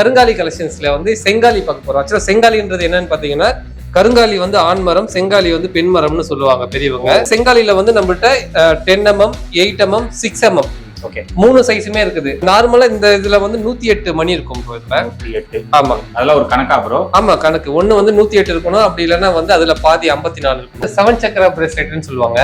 கருங்காலி கலெக்ஷன்ஸ்ல வந்து செங்காலி பார்க்க போறோம். ஆக்சுவலா செங்காலின்றது என்னன்னு பாத்தீங்கன்னா கருங்காலி வந்து ஆண் மரம் செங்காலி வந்து பெண் மரம்னு சொல்லுவாங்க பெரியவங்க. செங்காலில வந்து நம்மள்ட்ட ten mm eight mm six mm okay மூணு சைஸுமே இருக்குது. நார்மலா இந்த இதுல வந்து நூத்தி எட்டு மணி இருக்கும் bro இதுல ஆமா. அதெல்லாம் ஒரு கணக்கா ப்ரோ ஆமா கணக்கு. ஒண்ணு வந்து நூத்தி எட்டு இருக்கணும். அப்படி இல்லைன்னா வந்து அதுல பாதி ஐம்பத்தி நாலு இருக்கும். செவன் சக்கரா பிரேஸ்லெட்னு சொல்லுவாங்க.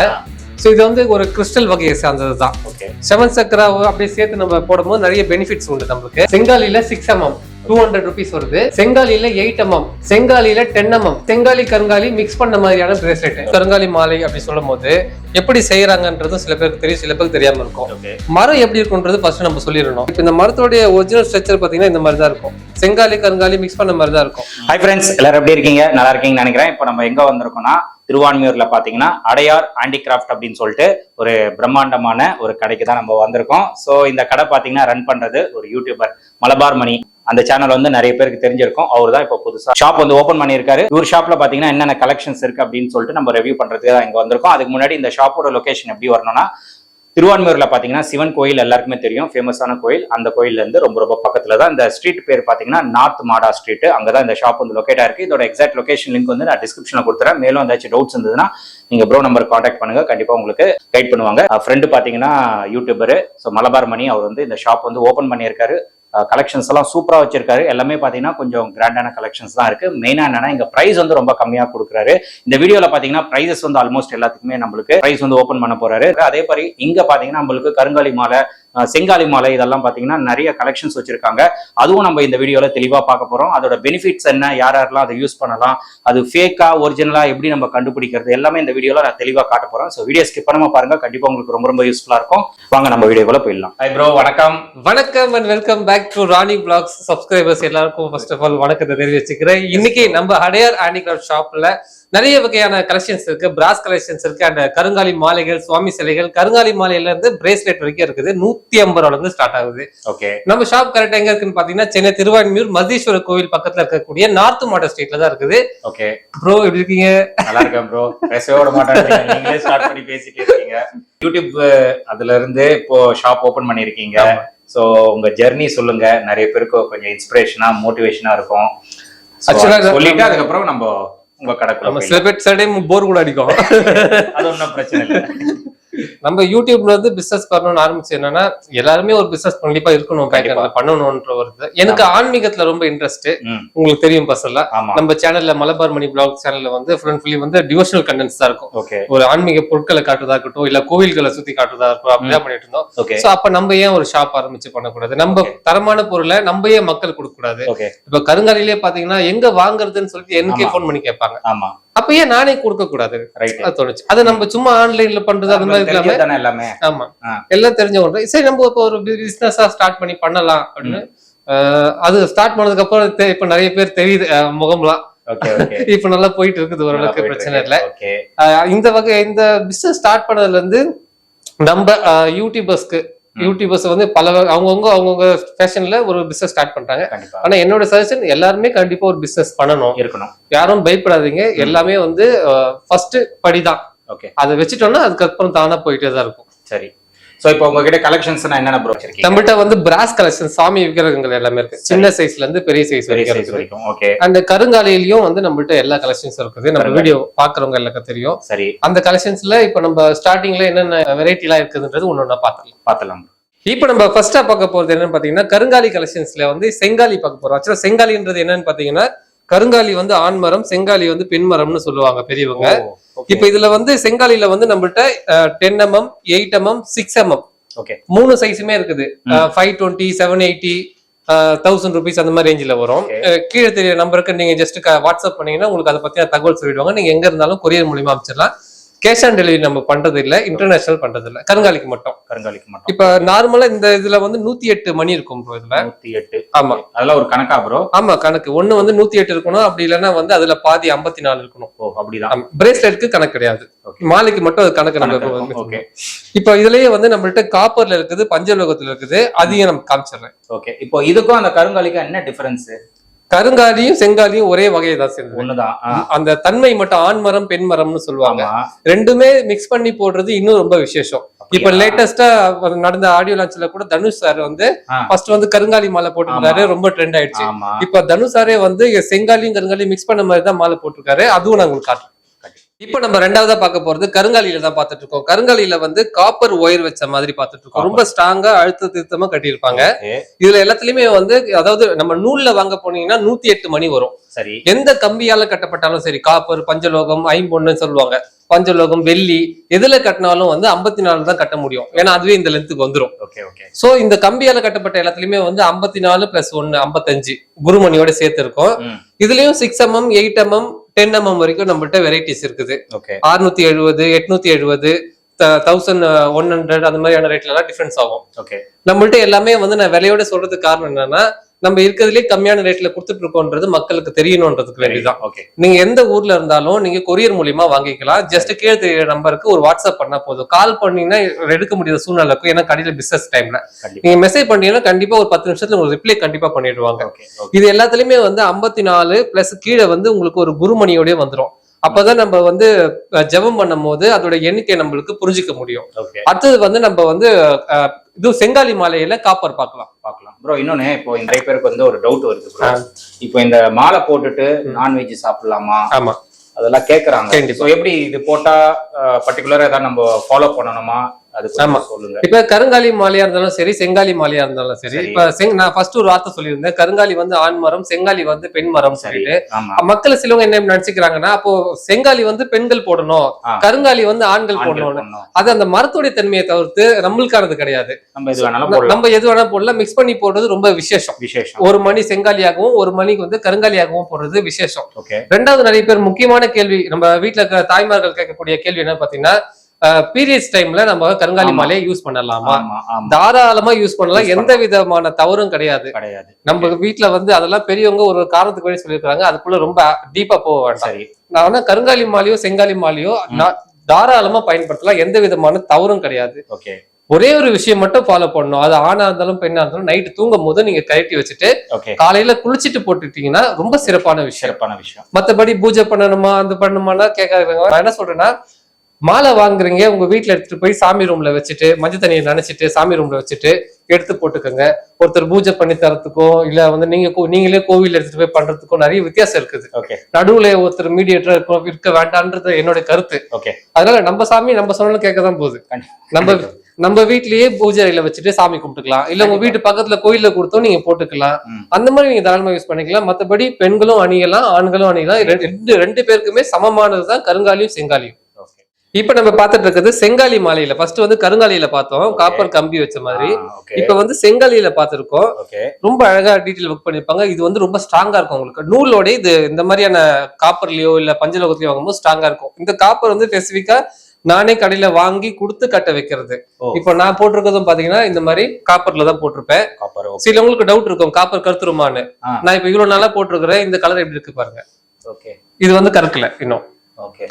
சோ இது வந்து ஒரு கிறிஸ்டல் வகையை சார்ந்தது தான் ஓகே செவன் சக்கரா அப்படியே சேர்த்து நம்ம போடும்போது நிறைய பெனிஃபிட்ஸ் உண்டு நம்மளுக்கு. செங்காலில six mm two hundred rupees வருது. செங்காலில எயிட் எம்எம் செங்காலில டென் எம்எம் செங்காலி கருங்காலி மிக்ஸ் பண்ண மாதிரியான பிரேஸ்லெட் கருங்காலி மாலை அப்படி சொல்லும் போது எப்படி செய்யறாங்கன்றதும் சில பேருக்கு தெரியும் சில பேருக்கு தெரியாம இருக்கும். ஓகே மரம் எப்படி இருக்குன்றது ஃபர்ஸ்ட் நம்ம சொல்லிடணும். இப்போ இந்த மரத்தோடைய ஒரிஜினல் ஸ்ட்ரக்சர் பாத்தீங்கன்னா இந்த மாதிரி தான் இருக்கும். செங்காலி கருங்காலி மிக்ஸ் பண்ண மாதிரி தான் இருக்கும். ஹாய் ஃப்ரெண்ட்ஸ் எல்லாரும் எப்படி இருக்கீங்க? நல்லா இருக்கீங்கன்னு நினைக்கிறேன். இப்போ நம்ம எங்க வந்திருக்கோம்னா திருவான்மியூர்ல பாத்தீங்கன்னா அடையார் ஹேண்டிகிராஃப்ட் அப்படின்னு சொல்லிட்டு ஒரு பிரம்மாண்டமான ஒரு கடைக்கு தான் நம்ம வந்திருக்கோம். ஸோ இந்த கடை பாத்தீங்கன்னா ரன் பண்றது ஒரு யூடியூபர் மலபார் மணி. அந்த சேனல் வந்து நிறைய பேருக்கு தெரிஞ்சிருக்கும். அவர் தான் இப்போ புதுசா ஷாப் வந்து ஓப்பன் பண்ணியிருக்காரு. இவர் ஷாப்ல பாத்தீங்கன்னா என்னென்ன கலெக்ஷன்ஸ் இருக்கு அப்படின்னு சொல்லிட்டு நம்ம ரிவ்யூ பண்றதுக்கு தான் இங்க வந்திருக்கோம். அதுக்கு முன்னாடி இந்த ஷாப்போட லொகேஷன் எப்படி வரணும்னா திருவான்மையூரில் பார்த்தீங்கன்னா சிவன் கோயில் எல்லாருக்குமே தெரியும் ஃபேமஸான கோயில். அந்த கோயிலேருந்து ரொம்ப ரொம்ப பக்கத்தில் தான் இந்த ஸ்ட்ரீட் பேர் பார்த்தீங்கன்னா நார்த் மாடா ஸ்ட்ரீட் அங்கதான் இந்த ஷாப் வந்து லொக்கேட்டாக ஆயிருக்கு. இதோட எக்ஸாக்ட் லொகேஷன் லிங்க் வந்து நான் டிஸ்கிரிப்ஷனில் கொடுத்துறேன். மேலும் ஏதாச்சும் டவுட்ஸ் இருந்ததுன்னா நீங்கள் ப்ரோ நம்பர் காண்டாக்ட் பண்ணுங்க. கண்டிப்பாக உங்களுக்கு கைட் பண்ணுவாங்க. ஃப்ரெண்டு பார்த்தீங்கன்னா யூடியூபரு ஸோ மலபார் மணி அவர் வந்து இந்த ஷாப் வந்து ஓப்பன் பண்ணியிருக்காரு. கலெக்ஷன்ஸ் எல்லாம் சூப்பரா வச்சிருக்காரு. எல்லாமே பாத்தீங்கன்னா கொஞ்சம் கிராண்டான கலெக்ஷன்ஸ் தான் இருக்கு. மெயினா என்னன்னா இங்க பிரைஸ் வந்து ரொம்ப கம்மியா கொடுக்குறாரு. இந்த வீடியோவில் பாத்தீங்கன்னா பிரைசஸ் வந்து ஆல்மோஸ்ட் எல்லாத்துக்குமே நம்மளுக்கு பிரைஸ் வந்து ஓபன் பண்ண போறாரு. அதே மாதிரி இங்க பாத்தீங்கன்னா நம்மளுக்கு கருங்காலி மாலை செங்காலி மாலை இதெல்லாம் பார்த்தீங்கன்னா நிறைய கலெக்ஷன்ஸ் வச்சிருக்காங்க. அதுவும் நம்ம இந்த வீடியோவில் தெளிவாக பார்க்க போகிறோம் அதோட பெனிஃபிட்ஸ் என்ன யார் யாரெல்லாம் அதை யூஸ் பண்ணலாம் அது ஃபேக்கா ஒரிஜினலா எப்படி நம்ம கண்டுபிடிக்கிறது எல்லாமே இந்த வீடியோவில் நான் தெளிவாக காட்ட போகிறேன் ஸோ வீடியோ ஸ்கிப் பண்ணாமல் பாருங்க. கண்டிப்பாக உங்களுக்கு ரொம்ப ரொம்ப யூஸ்ஃபுல்லாக இருக்கும். வாங்க நம்ம வீடியோக்குள்ள போயிடலாம். ஹை ப்ரோ வணக்கம். வணக்கம் and welcome back to Rani vlogs subscribers எல்லாருக்கும் ஃபர்ஸ்ட் ஆஃப் ஆல் வணக்கத்தை தெரிவிச்சுக்கிறேன். இன்னைக்கு நம்ம அடையார் ஹேண்டிகிராஃப்ட் ஷாப்ல நிறைய வகையான கலெக்ஷன்ஸ் இருக்கு. பிராஸ் கலெக்ஷன்ஸ் இருக்கு. அண்ட் கருங்காலி மாலைகள் சுவாமி சிலைகள். கருங்காலி மாலையில இருந்து பிரேஸ்லெட் வரைக்கும் இருக்குது. நூத்தி ஐம்பது ரூபால இருந்து ஸ்டார்ட் ஆகுது. ஓகே நம்ம ஷாப் கரெக்டா எங்க இருக்குன்னு பாத்தீங்கன்னா சென்னை திருவான்மியூர் மதீஸ்வரர் கோவில் பக்கத்துல இருக்கக்கூடிய நார்த் மாடல் ஸ்ட்ரீட்ல தான் இருக்குது. ஓகே ப்ரோ எப்படி இருக்கீங்க? நல்லா இருக்கேன் ப்ரோ பேசவே விட மாட்டேன் நீங்களே ஸ்டார்ட் பண்ணி பேசிட்டே இருக்கீங்க. யூடியூப் அதுல இருந்து இப்போ ஷாப் ஓபன் பண்ணிருக்கீங்க சோ உங்க ஜெர்னி சொல்லுங்க. நிறைய பேருக்கு கொஞ்சம் இன்ஸ்பிரேஷனா மோட்டிவேஷனா இருக்கும். சொல்லிட்டு அதுக்கப்புறம் நம்ம உங்க கடைக்குள்ள. சில பேர் சில டைம் போர் கூட அடிக்கும் அது ஒன்றும் பிரச்சனை இல்லை நம்ம யூடியூப்ல இருந்து பிசினஸ் பண்ணணும்னு ஆரம்பிச்சு என்னன்னா எல்லாருமே ஒரு பிசினஸ் கண்டிப்பா இருக்கணும். பேக்கர்ல பண்ணணும்ன்ற ஒரு இது. எனக்கு ஆன்மீகத்துல ரொம்ப இன்ட்ரெஸ்ட் உங்களுக்கு தெரியும் பசல்ல நம்ம சேனல்ல மலபார் மணி பிளாக் சேனல்ல வந்து ஃபுல் ஃபுல்லி வந்து டிவோஷனல் கண்டென்ட்ஸ் தான் இருக்கும். ஒரு ஆன்மீக பொருட்களை காட்டுறதா இருக்கட்டும் இல்ல கோவில்களை சுத்தி காட்டுறதா இருக்கட்டும் அப்படிதான் பண்ணிட்டு இருந்தோம். சோ அப்ப நம்ம ஏன் ஒரு ஷாப் ஆரம்பிச்சு பண்ணக்கூடாது? நம்ம. தரமான பொருளை நம்ம ஏன் மக்கள் கொடுக்க கூடாது இப்ப கருங்காலிலே பாத்தீங்கன்னா எங்க வாங்குறதுன்னு சொல்லிட்டு எனக்கே. ஃபோன் பண்ணி கேட்பாங்க. ஆமா. அப்ப ஏன் நானே கொடுக்க கூடாது ரைட் அது தோணுச்சு அது நம்ம சும்மா ஆன்லைன்ல பண்றது அது மாதிரி எல்லாமே? ஆமா. எல்லாம் தெரிஞ்ச ஒன்று. சரி நம்ம இப்போ ஒரு பிசினஸா ஸ்டார்ட் பண்ணி பண்ணலாம் அப்படின்னு. அது ஸ்டார்ட் பண்ணதுக்கு அப்புறம் இப்ப நிறைய பேர் தெரியுது முகம்லாம். இப்ப நல்லா போயிட்டு இருக்குது ஓரளவுக்கு பிரச்சனை இல்லை. இந்த வகை இந்த பிசினஸ் ஸ்டார்ட் பண்ணதுல இருந்து நம்ம யூடியூபர்ஸ்க்கு யூடியூபர்ஸ் வந்து பல அவங்கவங்க அவங்கவுங்க ஃபேஷன்ல ஒரு பிசினஸ் ஸ்டார்ட் பண்றாங்க ஆனா என்னோட சஜஷன் எல்லாருமே கண்டிப்பா ஒரு பிசினஸ் பண்ணணும். இருக்கணும். யாரும் பயப்படாதீங்க. எல்லாமே வந்து ஃபர்ஸ்ட் படிதான். ஓகே. அதை வச்சுட்டோம்னா அதுக்கப்புறம் தானா போயிட்டே தான் இருக்கும். சரி. சோ இப்போ உங்ககிட்ட கலெக்ஷன்ஸ் என்னென்ன ப்ரோ நம்மகிட்ட வந்து பிராஸ் கலெக்ஷன் சாமி விக்கிரகங்கள் எல்லாமே இருக்கு. சின்ன சைஸ்ல இருந்து பெரிய சைஸ் வரைக்கும் ஓகே அந்த கருங்காலியிலயும் வந்து நம்மகிட்ட எல்லா கலெக்ஷன்ஸ் இருக்குது. நம்ம. வீடியோ பாக்குறவங்க எல்லாருக்கும் தெரியும். சரி. அந்த கலெக்ஷன்ஸ்ல இப்ப நம்ம ஸ்டார்டிங்ல என்னென்ன வெரைட்டி எல்லாம் இருக்குதுன்றது ஒண்ணு ஒண்ணா பாத்துக்கலாம் பாத்துலாம் இப்ப நம்ம ஃபர்ஸ்டா பார்க்க போறது என்னன்னு பாத்தீங்கன்னா கருங்காலி கலெக்ஷன்ஸ்ல வந்து செங்காலி பார்க்க போறோம். ஆக்சுவலா செங்காலின்றது என்னன்னு பாத்தீங்கன்னா கருங்காலி வந்து ஆண் மரம் செங்காலி வந்து பெண் மரம்னு சொல்லுவாங்க பெரியவங்க. இப்ப இதுல வந்து செங்காலில வந்து நம்மள்ட்ட ten mm eight mm six mm okay மூணு சைஸுமே இருக்குது. Five twenty seven eighty thousand rupees அந்த மாதிரி ரேஞ்சில் வரும். கீழே தெரிய நம்பருக்கு நீங்க ஜஸ்ட் வாட்ஸ்அப் பண்ணீங்கன்னா உங்களுக்கு அதை பத்தின தகவல் சொல்லிடுவாங்க. நீங்க எங்க இருந்தாலும் கொரியர் மூலியமா அமைச்சிடலாம். கேஷ் ஆன் டெலிவரி நம்ம பண்றது இல்ல இன்டர்நேஷனல் பண்றது இல்ல கருங்காலிக்கு மட்டும். கருங்காலிக்கு மட்டும். இப்ப நார்மலா இந்த இதுல வந்து நூத்தி எட்டு மணி இருக்கும் bro இதுல. நூத்தி எட்டு. ஆமா. அதெல்லாம் ஒரு கணக்கா ப்ரோ ஆமா கணக்கு. ஒண்ணு வந்து நூத்தி எட்டு இருக்கணும் அப்படி இல்லைன்னா வந்து அதுல பாதி ஐம்பத்தி நாலு இருக்கணும். ஓ அப்படிதான். பிரேஸ்லெட்க்கு கணக்கு கிடையாது. மாலைக்கு மட்டும் அது கணக்கு நம்ம ஓகே இப்ப இதுலயே வந்து நம்மள்ட்ட காப்பர்ல இருக்குது பஞ்சலோகத்துல இருக்குது அதையும் நம்ம காமிச்சிடுறேன். ஓகே இப்போ இதுக்கும் அந்த கருங்காலிக்கும் என்ன டிஃபரன்ஸ் கருங்காலியும் செங்காலியும் ஒரே வகையை தான் சேர்ந்தது. ஒண்ணுதான். அந்த தன்மை மட்டும் ஆண் மரம் பெண் மரம்னு சொல்லுவாங்க. ரெண்டுமே மிக்ஸ் பண்ணி போடுறது இன்னும் ரொம்ப விசேஷம். இப்ப லேட்டஸ்டா நடந்த ஆடியோ லான்ச்ல கூட தனுஷ் சார் வந்து. ஃபர்ஸ்ட் வந்து கருங்காலி மாலை போட்டிருந்தாரு. ரொம்ப ட்ரெண்ட் ஆயிடுச்சு. இப்ப தனுஷ் சாரே வந்து செங்காலியும் கருங்காலியும் மிக்ஸ் பண்ண மாதிரி தான் மாலை போட்டிருக்காரு. அதுவும் நான் உங்களுக்கு காட்டுறேன். இப்ப நம்ம ரெண்டாவதா பார்க்க போறது கருங்காலியில தான் பார்த்துட்டு இருக்கோம். கருங்காலியில வந்து காப்பர் ஒயர் வச்ச மாதிரி பார்த்துட்டு இருக்கோம். ரொம்ப ஸ்ட்ராங்கா அழுத்த திருத்தமா கட்டியிருப்பாங்க. இதுல எல்லாத்துலயுமே வந்து அதாவது நம்ம நூல்ல வாங்க போனீங்கன்னா நூத்தி எட்டு மணி வரும். சரி. எந்த கம்பியால கட்டப்பட்டாலும் சரி காப்பர் பஞ்சலோகம் ஐம்பொன்னு சொல்லுவாங்க. பஞ்சலோகம் வெள்ளி எதுல கட்டினாலும் வந்து ஐம்பத்தி நாலு தான் கட்ட முடியும். ஏன்னா அதுவே இந்த லென்த்துக்கு வந்துரும். Okay okay. சோ இந்த கம்பியால கட்டப்பட்ட எல்லாத்துலயுமே வந்து ஐம்பத்தி நாலு பிளஸ் ஒன்னு ஐம்பத்தஞ்சு குருமணியோட சேர்த்து இருக்கும். இதுலயும் six mm eight mm ten mm வரைக்கும் நம்மள்ட்ட வெரைட்டிஸ் இருக்குது. ஓகே அறுநூத்தி எழுபது எட்நூத்தி எழுபது தௌசண்ட் ஒன் ஹண்ட்ரட் அந்த மாதிரியான ரேட்ல எல்லாம் டிஃபரன்ஸ் ஆகும். ஓகே நம்மள்ட்ட எல்லாமே வந்து நான் விலையோட சொல்றதுக்கு காரணம் என்னன்னா நம்ம இருக்கிறதுலே கம்மியான ரேட்ல கொடுத்துட்டு இருக்கோன்றது மக்களுக்கு தெரியணுன்றதுக்கு வேண்டிதான். ஓகே நீங்க எந்த ஊர்ல இருந்தாலும் நீங்க கொரியர் மூலியமா வாங்கிக்கலாம். ஜஸ்ட் கீழே தெரியற நம்பருக்கு ஒரு வாட்ஸ்அப் பண்ணா போதும். கால் பண்ணீங்கன்னா எடுக்க முடியாத சூழ்நிலை இருக்கும். ஏன்னா கடையில பிசினஸ் டைம்ல நீங்க மெசேஜ் பண்ணீங்கன்னா கண்டிப்பா ஒரு பத்து நிமிஷத்துல உங்களுக்கு ரிப்ளை கண்டிப்பா பண்ணிடுவாங்க. இது எல்லாத்துலயுமே வந்து ஐம்பத்தி நாலு பிளஸ் கீழே வந்து உங்களுக்கு ஒரு குருமணியோடய வந்துரும். அப்பதான் நம்ம வந்து ஜெபம் பண்ணும் போது அதோட எண்ணிக்கை நம்மளுக்கு புரிஞ்சுக்க முடியும். அடுத்தது வந்து நம்ம வந்து இது செங்காலி மாலையில காப்பர் பார்க்கலாம். பார்க்கலாம். ப்ரோ இன்னொன்னு இப்போ நிறைய பேருக்கு வந்து ஒரு டவுட் வருது ப்ரோ இப்போ இந்த மாலை போட்டுட்டு நான்வெஜ் சாப்பிடலாமா? ஆமா. அதெல்லாம் கேக்குறாங்க. எப்படி இது போட்டா பர்டிகுலரா ஏதாவது நம்ம ஃபாலோ பண்ணணுமா? அது. சொல்லுங்க. இப்ப கருங்காலி மாலையா இருந்தாலும் சரி செங்காலி மாலையா இருந்தாலும் சரி. இப்ப நான் ஃபர்ஸ்ட் ஒரு வார்த்தை சொல்லியிருந்தேன். கருங்காலி வந்து ஆண் மரம் செங்காலி வந்து பெண் மரம் சொல்லிட்டு. மக்கள் சிலவங்க என்ன நினைச்சுக்கிறாங்கன்னா அப்போ செங்காலி வந்து பெண்கள் போடணும். கருங்காலி வந்து ஆண்கள் போடணும்னு. பண்ணணும். அது அந்த மரத்துடைய தன்மையை தவிர்த்து நம்மளுக்கானது கிடையாது. நம்ம எது வேணா போடலாம். மிக்ஸ் பண்ணி போடுறது ரொம்ப விசேஷம். விசேஷம். ஒரு மணி செங்காலியாகவும் ஒரு மணிக்கு வந்து கருங்காலியாகவும் போடுறது விசேஷம். ஓகே. ரெண்டாவது நிறைய பேர் முக்கியமான கேள்வி நம்ம வீட்ல இருக்கிற தாய்மார்கள் கேட்கக்கூடிய கேள்வி என்ன பாத்தீங்கன்னா பீரியட்ஸ் டைம்ல நம்ம கருங்காலி. மாலையை யூஸ் பண்ணலாமா? தாராளமா யூஸ் பண்ணலாம். எந்த விதமான தவறும் கிடையாது. கிடையாது. நம்ம வீட்ல வந்து அதெல்லாம் பெரியவங்க ஒரு காரணத்துக்கு வேண்டி சொல்லியிருக்காங்க. அதுக்குள்ள ரொம்ப டீப்பா போக வேண்டாம். நான் வேணா கருங்காலி மாலையோ செங்காலி மாலையோ தாராளமா பயன்படுத்தலாம். எந்த விதமான தவறும் கிடையாது. ஓகே. ஒரே ஒரு விஷயம் மட்டும் ஃபாலோ பண்ணணும். அது ஆணா இருந்தாலும் பெண்ணா இருந்தாலும் நைட்டு தூங்கும் போது நீங்க கழட்டி வச்சுட்டு காலையில குளிச்சிட்டு போட்டுட்டீங்கன்னா ரொம்ப சிறப்பான விஷயம். சிறப்பான விஷயம். மத்தபடி பூஜை பண்ணணுமா அந்த பண்ணணுமானா கேட்காதவங்க நான் என்ன சொல்றேன்னா மாலை வாங்குறீங்க உங்க வீட்ல எடுத்துட்டு போய் சாமி ரூம்ல வச்சுட்டு மஞ்சள் தண்ணியை நினைச்சிட்டு சாமி ரூம்ல வச்சுட்டு எடுத்து போட்டுக்கோங்க. ஒருத்தர் பூஜை பண்ணி தரத்துக்கோ இல்ல வந்து நீங்க நீங்களே கோவில் எடுத்துட்டு போய் பண்றதுக்கோ நிறைய வித்தியாசம் இருக்குது. நடுவுல ஒருத்தர் மீடியேட்டர் இருக்கும் இருக்க வேண்டான்றது என்னோட கருத்து. ஓகே அதனால நம்ம சாமி நம்ம சொன்னாலும் கேட்க தான் போகுது நம்ம நம்ம வீட்லயே பூஜை அறையில வச்சுட்டு சாமி கும்பிட்டுக்கலாம். இல்ல உங்க வீட்டு பக்கத்துல கோயில்ல கொடுத்தோம் நீங்க போட்டுக்கலாம். அந்த மாதிரி நீங்க தாராளமா யூஸ் பண்ணிக்கலாம். மத்தபடி பெண்களும் அணியலாம் ஆண்களும் அணியலாம். ரெண்டு ரெண்டு பேருக்குமே சமமானதுதான் கருங்காலியும் செங்காலியும். இப்ப நம்ம பார்த்துட்டு இருக்கிறது செங்காலி மாலையில. ஃபர்ஸ்ட் வந்து கருங்காலியில பார்த்தோம். காப்பர் கம்பி வச்ச மாதிரி. இப்ப வந்து செங்காலியில பார்த்திருக்கோம். ஓகே ரொம்ப அழகா டீட்டெயில் ஒர்க் பண்ணிருப்பாங்க இது வந்து ரொம்ப ஸ்ட்ராங்கா இருக்கும் உங்களுக்கு. நூலோட இது இந்த மாதிரியான காப்பர்லயோ இல்ல பஞ்சலோகத்திலயோ வாங்கும்போது ஸ்ட்ராங்கா இருக்கும். இந்த காப்பர் வந்து ஸ்பெசிபிக்கா நானே கடையில வாங்கி கொடுத்து கட்ட வைக்கிறது. இப்போ நான் போட்டிருக்கிறதும் பாத்தீங்கன்னா இந்த மாதிரி காப்பர்ல தான் போட்டிருப்பேன். சிலவங்களுக்கு டவுட் இருக்கும். காப்பர் கருத்துருமான்னு. நான் இப்ப இவ்வளவு நாளா போட்டிருக்கிறேன். இந்த கலர் எப்படி இருக்கு பாருங்க. ஓகே இது வந்து கற்கல இன்னும்.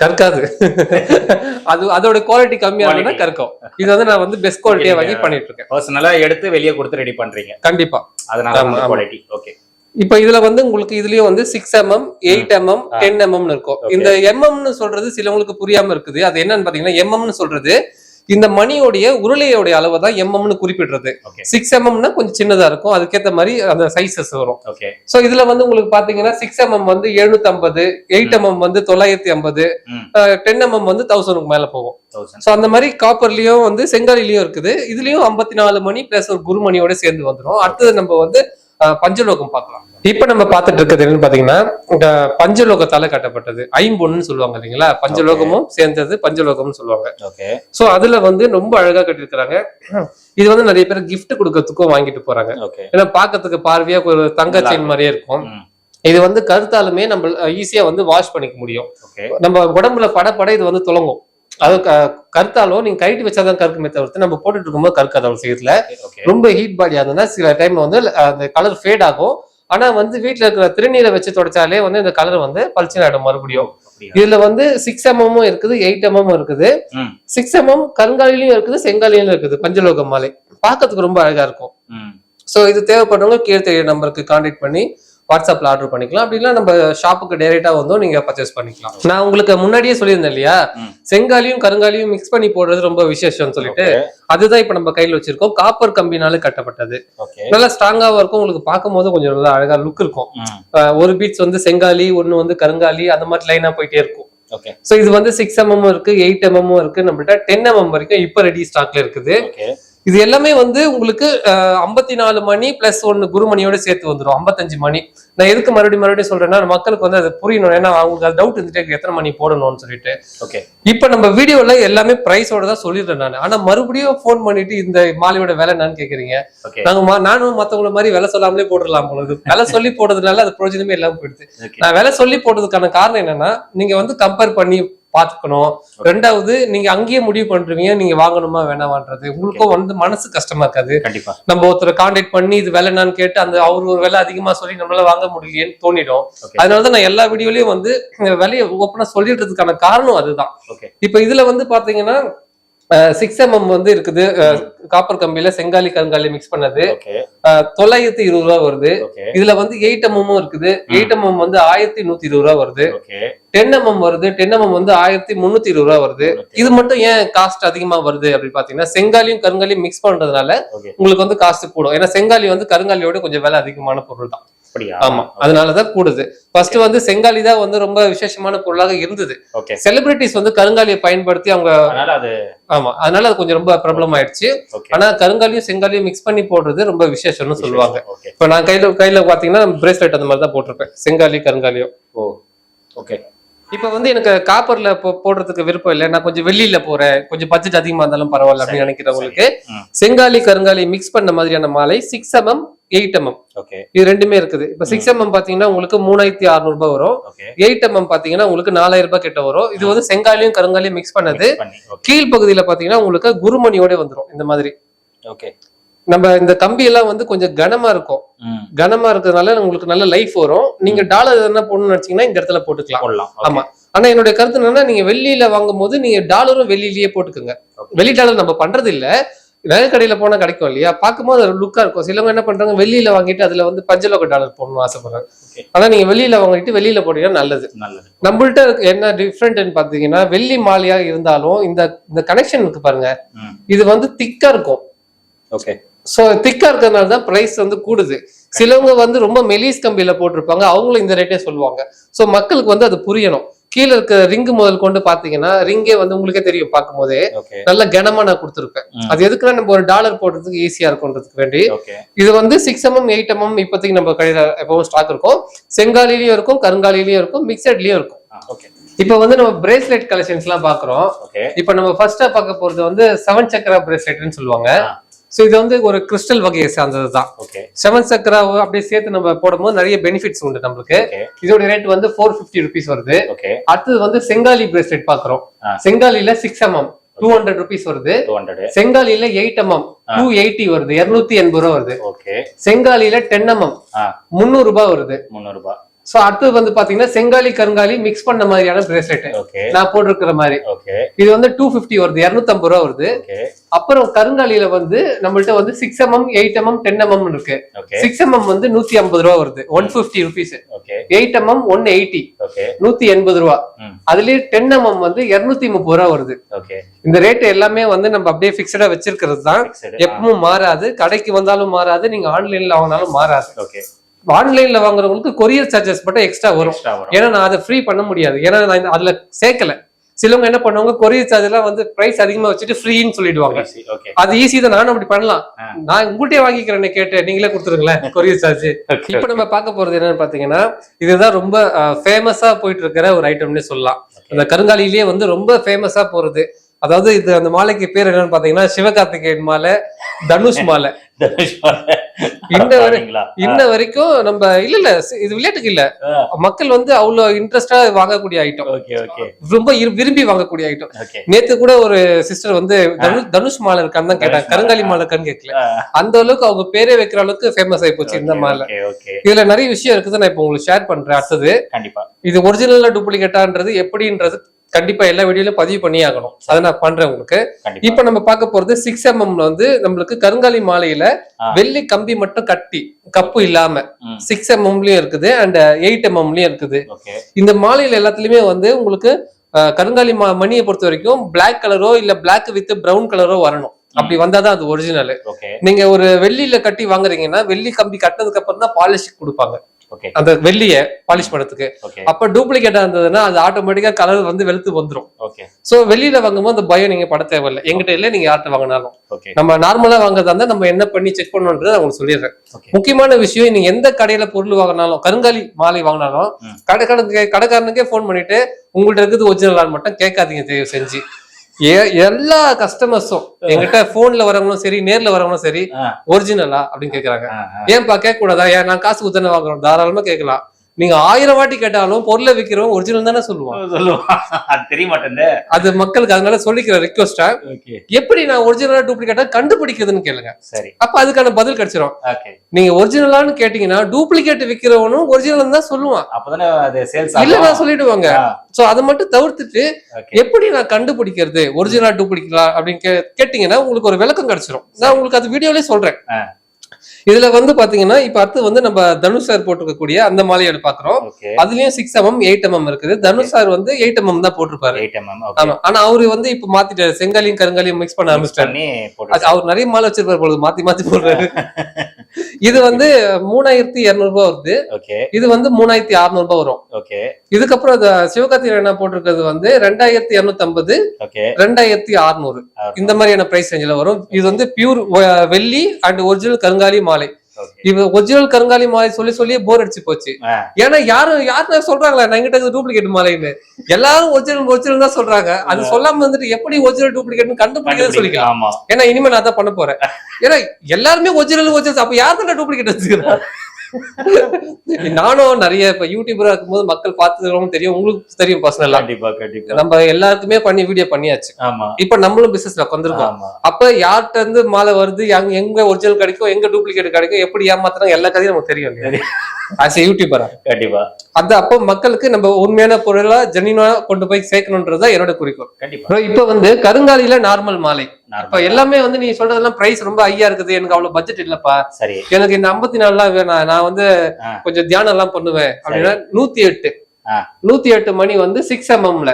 கற்காது. அது அதோட குவாலிட்டி கம்மியா இருந்தா. கற்கும். இது வந்து நான் வந்து பெஸ்ட் குவாலிட்டியா வாங்கி பண்ணிட்டு இருக்கேன் பர்சனலா எடுத்து வெளியே கொடுத்து ரெடி பண்றீங்க. கண்டிப்பா. அதனால. குவாலிட்டி ஓகே இப்ப இதுல வந்து உங்களுக்கு இதுலயும் வந்து six mm eight mm. Ten எம்எம்னு இருக்கும். இந்த எம்எம்னு சொல்றது சிலவங்களுக்கு புரியாம இருக்குது. அது என்னன்னு பாத்தீங்கன்னா எம்எம்னு சொல்றது இந்த மணியோடைய உருளையோடைய அளவு தான் எம்எம்னு குறிப்பிடுறது. சிக்ஸ் எம்எம்னா கொஞ்சம் சின்னதா இருக்கும். அதுக்கேத்த மாதிரி அந்த சைசஸ் வரும். சோ இதுல வந்து உங்களுக்கு பாத்தீங்கன்னா சிக்ஸ் எம்எம் வந்து எழுநூத்தி ஐம்பது எயிட் எம்எம் வந்து தொள்ளாயிரத்தி ஐம்பது டென் எம்எம் வந்து தௌசண்ட்க்கு மேல போகும். சோ அந்த மாதிரி காப்பர்லயும் வந்து செங்காலிலயும் இருக்குது. இதுலயும் ஐம்பத்தி நாலு மணி பிளஸ் ஒரு குருமணியோட சேர்ந்து வந்துரும். அடுத்தது நம்ம வந்து பஞ்சலோகம் பார்க்கலாம். இப்ப நம்ம பார்த்துட்டு இருக்கிறது என்னன்னு பாத்தீங்கன்னா பஞ்சலோகத்தால கட்டப்பட்டது. ஐம்பொன்னு சொல்லுவாங்க இல்லைங்களா? பஞ்சலோகமும் சேர்ந்தது பஞ்சலோகம்னு சொல்லுவாங்க. ஓகே சோ அதுல வந்து ரொம்ப அழகா கட்டியிருக்கிறாங்க. இது வந்து நிறைய பேர் gift கொடுக்கறதுக்கும் வாங்கிட்டு போறாங்க. ஏன்னா பாக்கிறதுக்கு பார்வையா ஒரு தங்க செயின் மாதிரியே இருக்கும். இது வந்து கருத்தாலுமே நம்ம ஈஸியா வந்து வாஷ் பண்ணிக்க முடியும். நம்ம உடம்புல பட பட இது வந்து துலங்கும் அது க- கருத்தாலும் நீங்க கழட்டி வச்சாதான் கருக்குமே தவிர்த்து நம்ம போட்டுட்டு இருக்கும்போது கருக்காது அவ்வளவு சீக்கிரத்துல. ரொம்ப ஹீட் பாடியா இருந்ததுன்னா சில டைம் வந்து அந்த கலர் ஃபேட் ஆகும். ஆனா வந்து வீட்ல இருக்கிற திருநீரை வச்சு தொடச்சாலே வந்து இந்த கலர் வந்து பளிச்சுன்னு ஆயிடும் மறுபடியும்? இதுல வந்து சிக்ஸ் எம்எம்மும் இருக்குது எயிட் எம்எம் இருக்குது. சிக்ஸ் எம்எம் கருங்காலிலையும் இருக்குது செங்காலிலையும் இருக்குது பஞ்சலோக மாலை பார்க்கறதுக்கு ரொம்ப அழகா இருக்கும். சோ இது தேவைப்படுறவங்க கீழே தெரிய நம்பருக்கு கான்டாக்ட் பண்ணி வாட்ஸ்அப்ல ஆர்டர் பண்ணிக்கலாம். அப்படின்னா நம்ம ஷாப்புக்கு டைரக்டா வந்தும் நீங்க பர்ச்சேஸ் பண்ணிக்கலாம். நான் உங்களுக்கு முன்னாடியே சொல்லியிருந்தேன் இல்லையா. செங்காலியும் கருங்காலியும் மிக்ஸ் பண்ணி போடுறது ரொம்ப விசேஷம்னு சொல்லிட்டு அதுதான் இப்ப நம்ம கையில வச்சிருக்கோம். காப்பர் கம்பினால கட்டப்பட்டது. நல்லா ஸ்ட்ராங்காவும் இருக்கும் உங்களுக்கு பார்க்கும்போது கொஞ்சம் நல்லா அழகா லுக் இருக்கும். ஒரு பீட்ஸ் வந்து செங்காலி ஒன்னு வந்து கருங்காலி அந்த மாதிரி லைனா போயிட்டே இருக்கும். ஓகே. சோ இது வந்து சிக்ஸ் எம்எம் இருக்கு எயிட் எம்எம் இருக்கு. நம்மள்ட்ட டென் எம்எம் வரைக்கும் இப்ப ரெடி ஸ்டாக்ல இருக்குது. இது எல்லாமே வந்து உங்களுக்கு ஐம்பத்தி நாலு மணி பிளஸ் ஒன்னு குருமணியோட சேர்த்து வந்துரும். ஐம்பத்தஞ்சு மணி. நான் எதுக்கு மறுபடியும் மறுபடியும் சொல்றேன்னா மக்களுக்கு வந்து அது புரியணும். ஏன்னா அவங்களுக்கு டவுட் இருந்துட்டே இருக்கு, எத்தனை மணி போடணும்னு சொல்லிட்டு. ஓகே இப்ப நம்ம வீடியோல எல்லாமே பிரைஸோட தான் சொல்லிடுறேன் நான். ஆனா மறுபடியும் ஃபோன் பண்ணிட்டு இந்த மாலையோட விலை என்னன்னு கேக்குறீங்க. ஓகே நாங்க நானும் மத்தவங்கள மாதிரி விலை சொல்லாமலே போட்டுடலாம் பொழுது விலை சொல்லி போடுறதுனால அது பிரயோஜனமே இல்லாம போயிடுது. நான் விலை சொல்லி போட்டதுக்கான காரணம் என்னன்னா நீங்க வந்து கம்பேர் பண்ணி பாத்துக்கணும். ரெண்டாவது நீங்க அங்கேயே முடிவு பண்றீங்க நீங்க வாங்கணுமா வேணாமான்றது. உங்களுக்கும் வந்து மனசு கஷ்டமா இருக்காது. கண்டிப்பா. நம்ம ஒருத்தரை காண்டாக்ட் பண்ணி இது விலை என்னன்னு கேட்டு அந்த அவர் ஒரு விலை அதிகமா சொல்லி நம்மளால வாங்க முடியலையேன்னு தோணிடும். அதனாலதான் நான் எல்லா வீடியோலயும் வந்து விலையை ஓப்பனா சொல்லிடுறதுக்கான காரணம் அதுதான். ஓகே இப்ப இதுல வந்து பாத்தீங்கன்னா சிக்ஸ் எம்எம் வந்து இருக்குது. காப்பர் கம்பியில செங்காலி கருங்காலி மிக்ஸ் பண்ணது. தொள்ளாயிரத்தி இருபது ரூபா வருது. இதுல வந்து எயிட் எம்எம் இருக்குது. எயிட் எம்எம் வந்து ஆயிரத்தி நூத்தி இருபது ரூபா வருது. டென் எம்எம் வருது. டென் எம்எம் வந்து ஆயிரத்தி முன்னூத்தி இருபது ரூபா வருது. இது மட்டும் ஏன் காஸ்ட் அதிகமா வருது அப்படின்னு பாத்தீங்கன்னா செங்காலியும் கருங்காலியும் மிக்ஸ் பண்றதுனால உங்களுக்கு வந்து காஸ்ட் கூடும். ஏன்னா செங்காலி வந்து கருங்காலியோட கொஞ்சம் விலை அதிகமான பொருள் தான் ஆமா அதனாலதான் கூடுது. ஃபர்ஸ்ட் வந்து செங்காலி தான் வந்து ரொம்ப விசேஷமான பொருளாக இருந்தது. செலிபிரிட்டிஸ் வந்து கருங்காலியை பயன்படுத்தி அவங்க அதனால அது ஆமா அதனால அது கொஞ்சம் ரொம்ப ப்ராப்ளம் ஆயிடுச்சு. ஆனா கருங்காலியும் செங்காலியும் மிக்ஸ் பண்ணி போடுறது ரொம்ப விசேஷம்னு சொல்லுவாங்க. இப்ப நான் கையில கையில பாத்தீங்கன்னா பிரேஸ்லெட் அந்த மாதிரி தான் போட்டிருப்பேன். செங்காலி கருங்காலியும். ஓ ஓகே இப்ப வந்து எனக்கு காப்பர்ல போடுறதுக்கு விருப்பம் இல்லை. நான் கொஞ்சம் வெள்ளியில போறேன். கொஞ்சம் பட்ஜெட் அதிகமா இருந்தாலும் பரவாயில்ல அப்படின்னு நினைக்கிறவங்களுக்கு. செங்காலி கருங்காலி மிக்ஸ் பண்ண மாதிரியான மாலை six mm eight mm okay இது ரெண்டுமே இருக்குது. இப்ப சிக்ஸ் எம்எம் பாத்தீங்கன்னா உங்களுக்கு மூணாயிரத்தி அறுநூறு ரூபாய் வரும். எயிட் எம்எம் பாத்தீங்கன்னா உங்களுக்கு நாலாயிரம் ரூபாய் கிட்ட வரும். இது வந்து செங்காலியும் கருங்காலியும் மிக்ஸ் பண்ணது. கீழ் பகுதியில பாத்தீங்கன்னா உங்களுக்கு குருமணியோட வந்துரும். இந்த மாதிரி. ஓகே நம்ம இந்த கம்பி எல்லாம் வந்து கொஞ்சம் கனமா இருக்கும். கனமா இருக்கிறதுனால உங்களுக்கு நல்ல லைஃப் வரும். நீங்க டாலர் என்ன போடணும்னு நினைச்சீங்கன்னா இந்த இடத்துல போட்டுக்கலாம். போடலாம். ஆமா. ஆனா என்னுடைய கருத்து என்னன்னா நீங்க வெள்ளியில வாங்கும் போது நீங்க டாலரும் வெள்ளியிலேயே போட்டுக்கோங்க. வெளி டாலர் நம்ம பண்றது இல்ல நகை கடையில போனா கிடைக்கும் இல்லையா? பார்க்கும்போது அது லுக்கா இருக்கும். சிலவங்க என்ன பண்றாங்க வெள்ளியில வாங்கிட்டு அதுல வந்து பஞ்சலோக டாலர் போடணும்னு ஆசைப்படுறாங்க. ஆனா நீங்க வெளியில வாங்கிட்டு வெளியில போட்டீங்கன்னா நல்லது. நல்லது. நம்மள்ட்ட என்ன டிஃப்ரெண்ட்னு பாத்தீங்கன்னா வெள்ளி மாலையா இருந்தாலும் இந்த இந்த கனெக்ஷன் இருக்கு பாருங்க. இது வந்து திக்கா இருக்கும். ஓகே சோ திக்கா இருக்கிறதுனால தான் பிரைஸ் வந்து கூடுது. சிலவங்க வந்து ரொம்ப மெலிஸ் கம்பியில போட்டிருப்பாங்க. அவங்களும் இந்த ரேட்டே சொல்லுவாங்க. சோ மக்களுக்கு வந்து அது புரியணும். கீழே இருக்க ரிங்கு முதல் கொண்டு பாத்தீங்கன்னா ரிங்கே வந்து உங்களுக்கே தெரியும் பார்க்கும்போதே. நல்ல கனமா நான் கொடுத்துருப்பேன். அது எதுக்குன்னா நம்ம ஒரு டாலர் போடுறதுக்கு ஈஸியா இருக்கும்ன்றதுக்கு வேண்டி. இது வந்து சிக்ஸ் எம்எம் எயிட் எம்எம் இப்போதைக்கு நம்ம கடையில எப்பவும் ஸ்டாக் இருக்கும். செங்காலிலையும் இருக்கும் கருங்காலிலையும் இருக்கும் மிக்சட்லயும் இருக்கும். இப்போ வந்து நம்ம பிரேஸ்லெட் கலெக்ஷன்ஸ் எல்லாம் பாக்குறோம் இப்போ நம்ம ஃபர்ஸ்டா பார்க்க போறது வந்து செவன் சக்கரா பிரேஸ்லெட்னு சொல்லுவாங்க. சோ இது வந்து ஒரு கிறிஸ்டல் வகையை சார்ந்தது தான் ஓகே செவன் சக்கரா அப்படியே சேர்த்து நம்ம போடும்போது நிறைய பெனிஃபிட்ஸ் உண்டு நம்மளுக்கு. இதோட ரேட் வந்து ஃபோர் ஃபிஃப்டி ருபீஸ் வருது. ஓகே அடுத்தது வந்து செங்காலி பிரேஸ்லெட் பாக்குறோம். செங்காலில six mm two hundred rupees வருது. செங்காலில எயிட் எம்எம். டூ எயிட்டி வருது. இருநூத்தி எண்பது ரூபா வருது. ஓகே செங்காலில டென் எம்எம் முந்நூறு ரூபாய் வருது. முந்நூறு ரூபாய் சோ அடுத்தது வந்து பாத்தீங்கன்னா செங்காலி கருங்காலி மிக்ஸ் பண்ண மாதிரியான பிரேஸ்லெட் நான் போட்டிருக்கிற மாதிரி. இது வந்து டூ பிப்டி வருது இருநூத்தம்பது ரூபா வருது. அப்புறம் கருங்காலியில வந்து நம்மள்ட்ட வந்து six mm eight mm ten mm இருக்கு. சிக்ஸ் எம்எம் வந்து நூத்தி ஐம்பது ரூபா வருது one fifty rupees eight mm one eighty நூத்தி எண்பது ரூபா. அதுலயே டென் எம்எம் வந்து இருநூத்தி முப்பது ரூபா வருது. இந்த ரேட் எல்லாமே வந்து நம்ம அப்படியே பிக்சடா வச்சிருக்கிறது தான். எப்பவும் மாறாது. கடைக்கு வந்தாலும் மாறாது. நீங்க ஆன்லைன்ல வாங்கினாலும் மாறாது. ஓகே ஆன்லைன்ல வாங்குறவங்களுக்கு கொரியர் சார்ஜஸ் மட்டும் எக்ஸ்ட்ரா வரும். ஏன்னா நான் அதை ஃப்ரீ பண்ண முடியாது. ஏன்னா நான் அதுல சேர்க்கல. சிலவங்க என்ன பண்ணுவாங்க கொரியர் சார்ஜ் எல்லாம் வந்து பிரைஸ் அதிகமா வச்சுட்டு ஃப்ரீன்னு சொல்லிடுவாங்க. அது ஈஸி தான். நானும் அப்படி பண்ணலாம். நான் உங்கள்கிட்டயே வாங்கிக்கிறேன்னு கேட்டு நீங்களே கொடுத்துருங்களேன் கொரியர் சார்ஜ் இப்போ நம்ம பார்க்க போறது என்னன்னு பாத்தீங்கன்னா இதுதான் ரொம்ப ஃபேமஸா போயிட்டு இருக்கிற ஒரு ஐட்டம்னே சொல்லலாம். அந்த கருங்காலிலேயே வந்து ரொம்ப ஃபேமஸா போறது. அதாவது இது அந்த மாலைக்கு பேர் என்னன்னு பாத்தீங்கன்னா சிவகார்த்திகேயன் மாலை தனுஷ் மாலை. வரை- இன்ன வரைக்கும் நம்ம இல்ல இல்ல இது விளையாட்டுக்கு இல்ல. மக்கள் வந்து அவ்வளவு இன்ட்ரெஸ்டா வாங்கக்கூடிய ஐட்டம் ரொம்ப விரும்பி வாங்கக்கூடிய ஐட்டம் நேத்து கூட ஒரு சிஸ்டர் வந்து தனு- தனுஷ் மாலை இருக்கான்னு தான் கேட்டாங்க. கருங்காலி மாலை இருக்கான்னு கேட்கல அந்த அளவுக்கு அவங்க பேரே வைக்கிற அளவுக்கு ஃபேமஸ் ஆகி போச்சு இந்த மாலை. இதுல நிறைய விஷயம் இருக்குது நான் இப்போ உங்களுக்கு ஷேர் பண்றேன். அடுத்தது கண்டிப்பா. இது ஒரிஜினலா டூப்ளிகேட்டான்றது எப்படின்றது கண்டிப்பா எல்லா வீடியோலயும் பதிவு பண்ணி ஆகணும் அதை நான் பண்றேன் உங்களுக்கு. இப்ப நம்ம பார்க்க போறது சிக்ஸ் எம்எம்ல வந்து நம்மளுக்கு கருங்காலி மாலையில. வெள்ளி கம்பி மட்டும் கட்டி கப்பு இல்லாம. சிக்ஸ் எம்எம்லயும் இருக்குது அண்ட் எயிட் எம்எம்லயும் இருக்குது. இந்த மாலையில எல்லாத்துலயுமே வந்து உங்களுக்கு கருங்காலி மா- மணியை பொறுத்த வரைக்கும் Black கலரோ இல்ல Black வித் பிரவுன் கலரோ வரணும். அப்படி வந்தாதான் அது ஒரிஜினல் நீங்க ஒரு வெள்ளியில கட்டி வாங்குறீங்கன்னா வெள்ளி கம்பி கட்டினதுக்கு அப்புறம் தான் பாலிஷ் கொடுப்பாங்க. அந்த வெள்ளிய பாலிஷ் பண்ணதுக்கு ஓகே அப்ப டூப்ளிகேட்டா இருந்ததுன்னா அது ஆட்டோமேட்டிக்கா கலர் வந்து வெளுத்து வந்துரும். சோ வெளியில வாங்கும்போது அந்த பயம் நீங்க பட தேவையில்லை. எங்கிட்ட இல்ல நீங்க யார்கிட்ட வாங்கினாலும். நம்ம நார்மலா வாங்குறதா இருந்தா நம்ம என்ன பண்ணி செக் பண்ணணும்ன்றது உங்களுக்கு சொல்லிடுறேன். முக்கியமான விஷயம் நீங்க எந்த கடையில பொருள் வாங்கினாலும் கருங்காலி மாலை வாங்கினாலும். கடைக்காரனுக்கு கடைக்காரனுக்கே ஃபோன் பண்ணிட்டு உங்கள்ட்ட இருக்குது ஒரிஜினல் மட்டும் கேட்காதீங்க தயவு செஞ்சு. எல்லா கஸ்டமர்ஸும் எங்கிட்ட போன்ல வரவங்களும் சரி நேர்ல வரவங்களும் சரி. ஒரிஜினலா அப்படின்னு கேக்குறாங்க. ஏன்பா கேட்க கூடாதா ஏன் நான் காசு குத்தனை வாங்குறோம்? தாராளமா கேட்கலாம். நீங்க ஆயிரம் வாட்டி கேட்டாலும் பொருளை விற்கிறோம் ஒரிஜினல் தானே சொல்லுவான். சொல்லுவான். அது தெரிய மாட்டேங்குது அது மக்களுக்கு அதனால சொல்லிக்கிற ரிக்வஸ்டா எப்படி நான் ஒரிஜினலா டூப்ளிகேட்டா கண்டுபிடிக்கிறதுன்னு கேளுங்க. சரி. அப்ப அதுக்கான பதில் கிடைச்சிரும். ஓகே நீங்க ஒரிஜினலான்னு கேட்டீங்கன்னா டூப்ளிகேட் விக்கிறவனும் ஒரிஜினல் தான் சொல்லுவான். அப்பதானே அது சேல்ஸ் இல்ல நான் சொல்லிடுவாங்க. சோ அதை மட்டும் தவிர்த்துட்டு எப்படி நான் கண்டுபிடிக்கிறது? ஒரிஜினலா டூப்ளிகேட்டா அப்படின்னு கேட்டீங்கன்னா உங்களுக்கு ஒரு விளக்கம் கிடைச்சிரும். நான் உங்களுக்கு அது வீடியோலயே சொல்றேன். இதுல வந்து பாத்தீங்கன்னா இப்ப அடுத்து வந்து நம்ம தனுஷ் சார் போட்டிருக்கக்கூடிய அந்த மாலையோட பாக்குறோம் அதுலயும் சிக்ஸ் எம்எம் எயிட் எம்எம் இருக்குது. தனுஷ் சார் வந்து எயிட் எம்எம் தான் போட்டிருப்பாரு. எயிட் எம்எம் ஆமா. ஆனா அவரு வந்து இப்ப மாத்திட்டாரு. செங்காலியும் கருங்காலியும் மிக்ஸ் பண்ண ஆரம்பிச்சிட்டாரு. அவர் நிறைய மாலை வச்சிருப்பாரு பொழுது மாத்தி மாத்தி போடுறாரு. இது வந்து மூணாயிரத்தி இருநூறு ரூபாய் வருது. ஓகே. இது வந்து மூணாயிரத்தி அறுநூறு ரூபாய் வரும். ஓகே. இதுக்கப்புறம் சிவகார்த்திகேயன் என்ன போட்டிருக்கிறது வந்து ரெண்டாயிரத்தி இருநூத்தி ஐம்பது ஓகே. ரெண்டாயிரத்தி அறுநூறு. இந்த மாதிரியான பிரைஸ் ரேஞ்சில் வரும். இது வந்து பியூர் வெள்ளி அண்ட் ஒரிஜினல் கருங்காலி மாலை. இது ஒரிஜினல் கருங்காலி மாலை சொல்லி சொல்லி போர் அடிச்சு போச்சு. ஏன்னா யாரும் யாரும் சொல்றாங்களா? நான் எங்கிட்ட டூப்ளிகேட் மாலைன்னு. எல்லாரும் ஒரிஜினல் ஒரிஜினல் தான் சொல்றாங்க. அது சொல்லாம வந்துட்டு எப்படி ஒரிஜினல் டூப்ளிகேட்னு கண்டுபிடிக்கிறது சொல்லிக்கலாம். ஏன்னா இனிமே நான் தான் பண்ண போறேன். ஏன்னா எல்லாருமே ஒரிஜினல் ஒரிஜினல். அப்ப யார் தான் டூப்ளிகேட் வச்சுக்கிறா நானும் நிறைய இப்ப யூடியூபரா இருக்கும்போது மக்கள் பார்த்துக்கிறவங்க தெரியும். உங்களுக்கு தெரியும் பர்சனலா கண்டிப்பா கண்டிப்பா. நம்ம எல்லாருக்குமே பண்ணி வீடியோ பண்ணியாச்சு. ஆமா. இப்ப நம்மளும் பிசினஸ்ல உட்காந்துருக்கோம் அப்ப யார்கிட்ட இருந்து மாலை வருது எங்க ஒரிஜினல் கிடைக்கும் எங்க டூப்ளிகேட் கிடைக்கும் எப்படி ஏமாத்துறாங்க எல்லா கதையும் நமக்கு தெரியும் ஆஸ் யூடியூபரா கண்டிப்பா. அது அப்போ மக்களுக்கு நம்ம உண்மையான பொருளா ஜெனினா கொண்டு போய் சேர்க்கணும்ன்றதுதான் என்னோட குறிக்கோள். கண்டிப்பா. இப்ப வந்து கருங்காலியில நார்மல் மாலை. இப்ப. எல்லாமே வந்து நீ சொல்றதெல்லாம் பிரைஸ் ரொம்ப ஹையா இருக்குது. எனக்கு அவ்வளவு பட்ஜெட் இல்லப்பா. சரி. எனக்கு இந்த ஐம்பத்தி நாலுலாம் வேணாம். நான் வந்து. கொஞ்சம் தியானம் எல்லாம் பண்ணுவேன் அப்படின்னா நூத்தி எட்டு. நூத்தி எட்டு மணி வந்து சிக்ஸ் எம்எம்ல.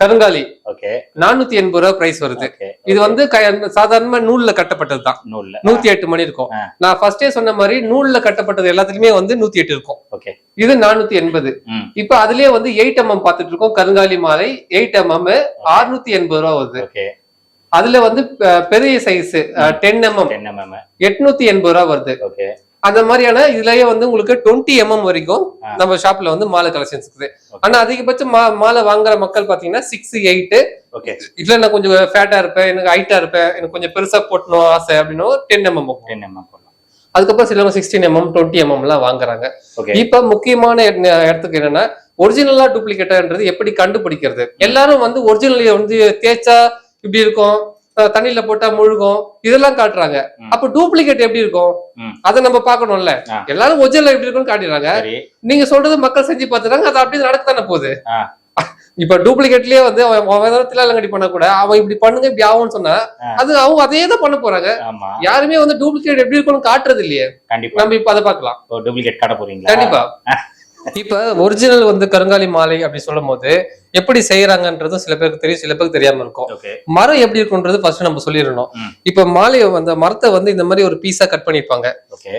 கருங்காலி. ஓகே. நானூத்தி எண்பது ரூபாய் பிரைஸ் வருது. இது வந்து சாதாரணமா நூல்ல கட்டப்பட்டது தான். நூல்ல. நூத்தி எட்டு மணி இருக்கும். நான் ஃபர்ஸ்டே சொன்ன மாதிரி நூல்ல கட்டப்பட்டது எல்லாத்துலயுமே வந்து நூத்தி எட்டு இருக்கும். ஓகே. இது நானூத்தி எண்பது. இப்ப அதுலயே வந்து எயிட் எம்எம் பாத்துட்டு இருக்கோம். கருங்காலி மாலை எயிட் எம்எம் அறுநூத்தி எண்பது ரூபா வருது. அதுல வந்து பெரிய சைஸ் டென் எம்எம் எட்நூத்தி எண்பது ரூபா வருது. ஓகே. அந்த மாதிரியான இதுலயே வந்து உங்களுக்கு டுவெண்ட்டி எம்எம் வரைக்கும். நம்ம ஷாப்ல வந்து மாலை கலெக்ஷன்ஸ் இருக்குது. ஆனா அதிகபட்சம் மாலை வாங்குற மக்கள் பாத்தீங்கன்னா சிக்ஸ் எயிட் ஓகே. இதுல நான் கொஞ்சம் ஃபேட்டா இருப்பேன் எனக்கு ஹைட்டா இருப்பேன் எனக்கு கொஞ்சம் பெருசா போட்டணும் ஆசை அப்படின்னு டென் எம்எம் டென் எம்எம் அதுக்கப்புறம் சிலவங்க சிக்ஸ்டீன் எம்எம் டுவெண்ட்டி எம்எம் எல்லாம் வாங்குறாங்க. இப்ப முக்கியமான இடத்துக்கு என்னன்னா ஒரிஜினலா டூப்ளிகேட்டான்றது எப்படி கண்டுபிடிக்கிறது? எல்லாரும் வந்து ஒரிஜினல் வந்து தேய்ச்சா இப்படி இருக்கும். தண்ணியில போட்டா முழுகும். இதெல்லாம் காட்டுறாங்க. அப்ப டூப்ளிகேட் எப்படி இருக்கும். அதை நம்ம பார்க்கணும்ல. ஆ. எல்லாரும் ஒரிஜினல் எப்படி இருக்கும்னு காட்டிடுறாங்க. நீங்க சொல்றது மக்கள் செஞ்சு பார்த்துறாங்க அது அப்படியே நடக்கத்தானே போகுது. இப்ப டூப்ளிகேட்லயே வந்து அவன் தில்லாலங்கடி பண்ண கூட அவன் இப்படி பண்ணுங்க இப்படி ஆகும்னு சொன்னா. அது அவங்க அதே தான் பண்ண போறாங்க. யாருமே வந்து டூப்ளிகேட் எப்படி இருக்கும்னு காட்டுறது இல்லையே. நம்ம இப்ப அதை பார்க்கலாம். டூப்ளிகேட் கண்டிப்பா. இப்ப ஒரிஜினல் வந்து கருங்காலி மாலை அப்படி சொல்லும் போது எப்படி செய்யறாங்கன்றதும் சில பேருக்கு தெரியும் சில பேருக்கு தெரியாம இருக்கும். மரம் எப்படி இருக்குன்றது ஃபர்ஸ்ட் நம்ம சொல்லிடணும். இப்ப மாலையை அந்த மரத்தை வந்து இந்த மாதிரி ஒரு பீஸா கட் பண்ணிருப்பாங்க